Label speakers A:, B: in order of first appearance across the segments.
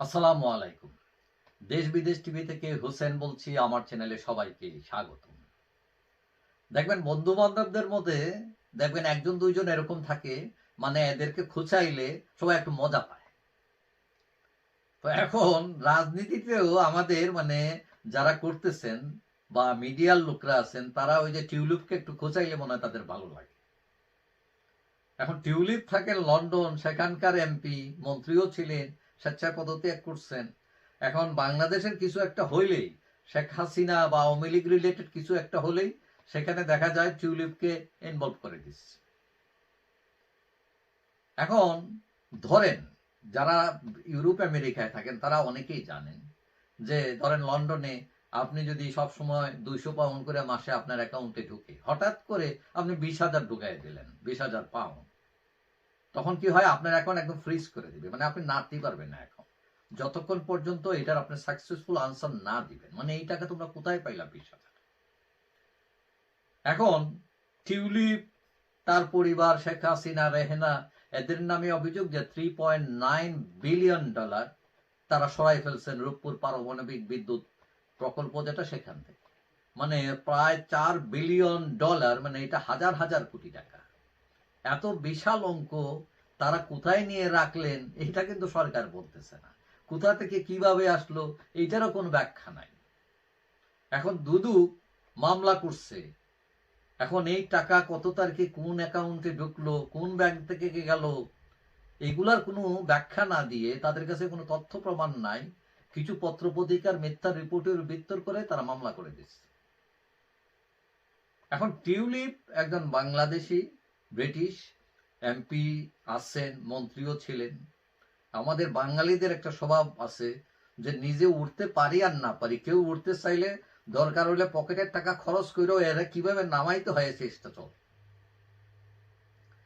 A: আসসালামু আলাইকুম। দেশ বিদেশ টিভি থেকে হোসেন বলছি, আমার চ্যানেলে সবাইকে স্বাগত দেখবেন বন্ধু বান্ধবদের মধ্যে দেখবেন একজন, দুইজন এরকম থাকে মানে এদেরকে খুঁচাইলে সবাই একটু মজা পায়। তো এখন রাজনীতিতেও আমাদের মানে যারা করতেছেন বা মিডিয়ার লোকরা আছেন, তারা ওই যে টিউলিপকে একটু খোঁচাইলে মনে হয় তাদের ভালো লাগে। এখন টিউলিপ থাকেন লন্ডন, সেখানকার এমপি, মন্ত্রীও ছিলেন স্বেচ্ছায় পদত্যাগ করছেন। এখন বাংলাদেশের কিছু একটা হইলেই, শেখ হাসিনা বা আওয়ামী লীগ রিলেটেড কিছু একটা হলেই, সেখানে দেখা যায় টিউলিপকে ইনভলভ করে দিচ্ছে। এখন ধরেন, যারা ইউরোপ, আমেরিকায় থাকেন, তারা অনেকেই জানেন যে, ধরেন লন্ডনে আপনি যদি সব সময় দুইশো পাউন্ড করে মাসে আপনার অ্যাকাউন্টে ঢুকে, হঠাৎ করে আপনি বিশ হাজার ঢুকাই দিলেন, বিশ হাজার পাউন্ড তখন কি হয়, আপনার অ্যাকাউন্ট একদম ফ্রিজ করে দিবে। মানে আপনি নাড়তেই পারবেন না এখন যতক্ষণ পর্যন্ত এটার আপনি সাকসেসফুল আনসার না দিবেন মানে এই টাকা তোমরা কোথায় পাইলা বিশ হাজার? এখন টিউলিপ, তার পরিবার, শেখ হাসিনা, রেহেনা, এদের নামে অভিযোগ যে three point nine billion dollar তারা সরাই ফেলছেন রূপপুর পারমাণবিক বিদ্যুৎ প্রকল্প যেটা সেখান থেকে। মানে প্রায় চার বিলিয়ন ডলার মানে এটা হাজার হাজার কোটি টাকা। এত বিশাল অঙ্ক তারা কোথায় নিয়ে রাখলেন, এটা কিন্তু সরকার বলতেছে না। কোথা থেকে কীভাবে আসলো, এইটারও কোনো ব্যাখ্যা নাই। এখন দুদু মামলা করছে। এখন এই টাকা কত তারিখে কোন অ্যাকাউন্টে ঢুকলো, কোন ব্যাংক থেকে গেল, এগুলার কোনো ব্যাখ্যা না দিয়ে তাদের কাছে কোনো তথ্য প্রমাণ নাই। কিছু পত্রপত্রিকার মিথ্যা রিপোর্টের ভিত্তর করে তারা মামলা করে দিচ্ছে। এখন টিউলিপ একজন বাংলাদেশি ব্রিটিশ এমপি আছেন, মন্ত্রীও ছিলেন। আমাদের বাঙালিদের একটা স্বভাব আছে যে নিজে উঠতে পারি আর না পারি। কেউ উঠতে চাইলে দরকার হইলে পকেটের টাকা খরচ করেও এরা কীভাবে নামাইতে হয় চেষ্টা চল।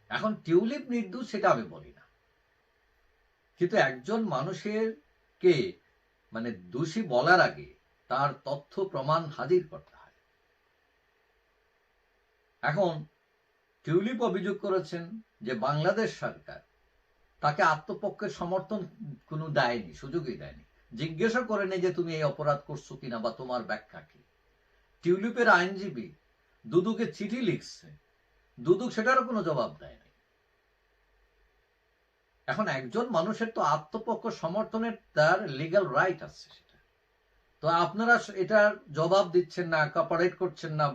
A: এখন টিউলিপ নির্দোষ সেটা আমি বলি না। কিন্তু একজন মানুষের কে মানে দোষী বলার আগে তার তথ্য প্রমাণ হাজির করতে হয়। এখন টিউলিপ অভিযোগ করেছেন যে বাংলাদেশ সরকার তাকে আত্মপক্ষের সমর্থন কোনো দেয়নি, সুযোগই দেয়নি। জিজ্ঞাসা করেনি যে তুমি এই অপরাধ করছ কিনা বা তোমার ব্যাখ্যা কি। টিউলিপের আইনজীবী দুদুকে চিঠি লিখছে, দুদুক সেটারও কোনো জবাব দেয়নি। এখন একজন মানুষের তো আত্মপক্ষ সমর্থনের তার লিগ্যাল রাইট আছে সেটা। তো আপনারা এটার জবাব দিচ্ছেন না কপারেট করছেন না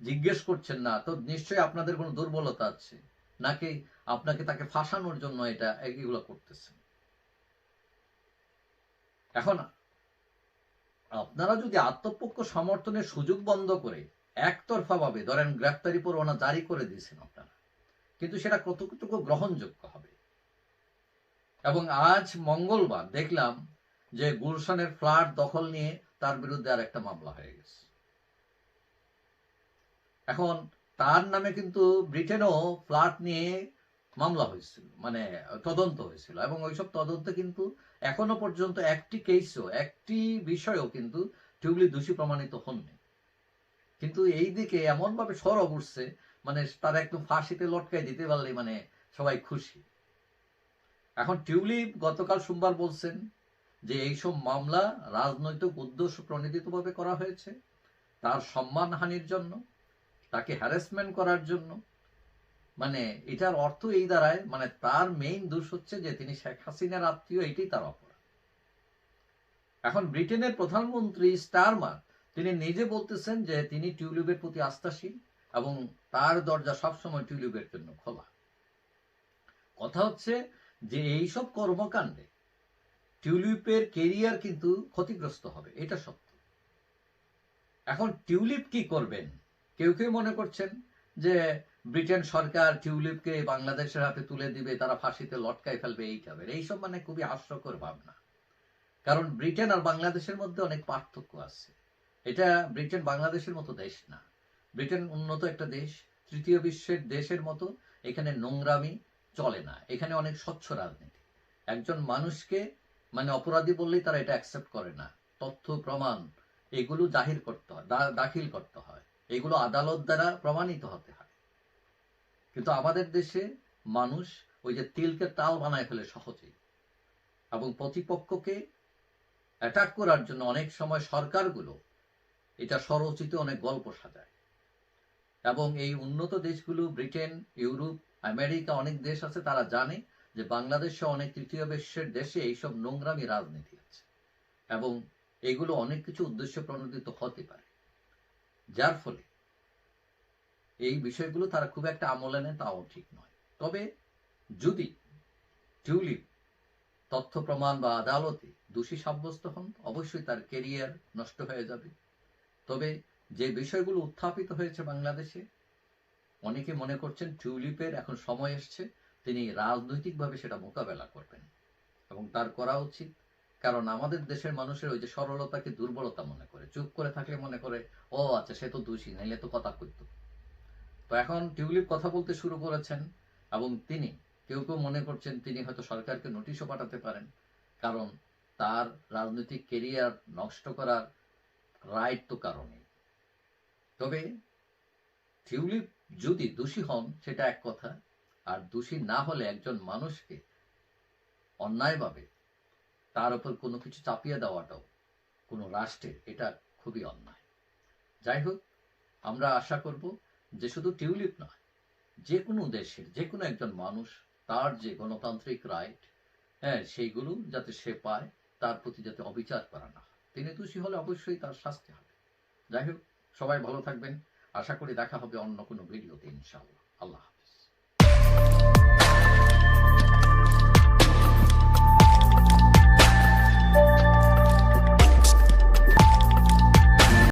A: জিজ্ঞেস করছেন না, তো নিশ্চয়ই আপনাদের কোনো দুর্বলতা আছে? নাকি আপনাকে তাকে ফাঁসানোর জন্য এটা এগুলো করতেছেন এখন আপনারা যদি আত্মপক্ষ সমর্থনের সুযোগ বন্ধ করে একতরফা ভাবে ধরেন গ্রেফতারি পরোয়ানা জারি করে দিয়েছেন আপনারা, কিন্তু সেটা কতটুকু গ্রহণযোগ্য হবে? এবং আজ মঙ্গলবার দেখলাম যে গুলশানের ফ্ল্যাট দখল নিয়ে তার বিরুদ্ধে আর একটা মামলা হয়ে গেছে। এখন তার নামে কিন্তু ব্রিটেনও ফ্ল্যাট নিয়ে মামলা হয়েছিল মানে তদন্ত হয়েছিল। এবং ওইসব তদন্তে কিন্তু এখনও পর্যন্ত একটি কেসও একটি বিষয়ও কিন্তু টিউবলি দোষী প্রমাণিত হননি। কিন্তু এই দিকে এমন ভাবে সরব উঠছে মানে তারা একদম ফাঁসিতে লটকাই দিতে পারলে মানে সবাই খুশি। এখন টিউলি গতকাল সোমবার বলছেন যে এইসব মামলা রাজনৈতিক উদ্দেশ্য প্রণোদিতভাবে করা হয়েছে, তার সম্মানহানির জন্য। তাকে হ্যারাসমেন্ট করার জন্য। মানে এটার অর্থ এই দাঁড়ায় মানে তার মেইন দোষ হচ্ছে যে তিনি শেখ হাসিনার আত্মীয়, এটাই তার অপরাধ। এখন ব্রিটেনের প্রধানমন্ত্রী স্টারমার তিনি নিজে বলতেছেন যে তিনি টিউলিপের প্রতি আস্থাশীল এবং তার দরজা সবসময় টিউলিপের জন্য খোলা। কথা হচ্ছে যে এইসব কর্মকাণ্ডে টিউলিপের কেরিয়ার কিন্তু ক্ষতিগ্রস্ত হবে, এটা সত্য। এখন টিউলিপ কি করবেন? কেউ কেউ মনে করছেন যে ব্রিটেন সরকার টিউলিপকে বাংলাদেশের হাতে তুলে দিবে, তারা ফাঁসিতে লটকাই ফেলবে এইটা হবে এইসব মানে খুবই হাস্যকর ভাবনা। কারণ ব্রিটেন আর বাংলাদেশের মধ্যে অনেক পার্থক্য আছে। এটা ব্রিটেন বাংলাদেশের মতো দেশ না। ব্রিটেন উন্নত একটা দেশ, তৃতীয় বিশ্বের দেশের মতো, এখানে নোংরামি চলে না। এখানে অনেক স্বচ্ছ রাজনীতি। একজন মানুষকে মানে অপরাধী বললেই তারা এটা অ্যাকসেপ্ট করে না। তথ্য, প্রমাণ, এগুলো জাহির করতে হয় দাখিল করতে হয়। এগুলো আদালত দ্বারা প্রমাণিত হতে হয়। কিন্তু আমাদের দেশে মানুষ ওই যে তিলকে তাল বানায় ফেলে সহজেই। এবং প্রতিপক্ষকে অ্যাটাক করার জন্য অনেক সময় সরকারগুলো এটা স্বরচিত অনেক গল্প সাজায়। এবং এই উন্নত দেশগুলো, ব্রিটেন, ইউরোপ, আমেরিকা, অনেক দেশ আছে তারা জানে যে বাংলাদেশে অনেক তৃতীয় বিশ্বের দেশে এইসব নোংরামি রাজনীতি আছে। এবং এগুলো অনেক কিছু উদ্দেশ্য প্রণোদিত হতে পারে। যার ফলে এই বিষয়গুলো তারা খুব একটা আমলে নেয়, তাও ঠিক নয়। তবে যদি টিউলিপ তথ্য প্রমাণ বা আদালতে দোষী সাব্যস্ত হন, অবশ্যই তার কেরিয়ার নষ্ট হয়ে যাবে। তবে যে বিষয়গুলো উত্থাপিত হয়েছে বাংলাদেশে, অনেকে মনে করছেন টিউলিপের এখন সময় এসছে, তিনি রাজনৈতিকভাবে সেটা মোকাবেলা করবেন এবং তার করা উচিত। কারণ আমাদের দেশের মানুষের ওই যে সরলতাকে দুর্বলতা মনে করে। চুপ করে থাকলে মনে করে, ও আচ্ছা সে তো দোষী, নাইলে তো কথা কইতো। তো এখন টিউলিপ কথা বলতে শুরু করেছেন এবং তিনি, কেউ কেউ মনে করছেন তিনি হয়তো সরকারকে নোটিশও পাঠাতে পারেন, কারণ তার রাজনৈতিক কেরিয়ার নষ্ট করার রাইট তো কারণে তবে টিউলিপ যদি দোষী হন, সেটা এক কথা, আর দোষী না হলে একজন মানুষকে অন্যায়ভাবে তার উপর কোনো কিছু চাপিয়ে দেওয়াটাও, কোনো রাষ্ট্রের, এটা খুবই অন্যায়। যাই হোক, আমরা আশা করব যে শুধু টিউলিপ নয়, যে কোনো দেশের, যে কোনো একজন মানুষ তার যে গণতান্ত্রিক রাইট হ্যাঁ সেইগুলো যাতে সে পায়, তার প্রতি যাতে অবিচার করা না তিনি দোষী হলে অবশ্যই তার শাস্তি হবে। যাই হোক, সবাই ভালো থাকবেন। আশা করি দেখা হবে অন্য কোনো ভিডিওতে ইনশাআল্লাহ। আল্লাহ।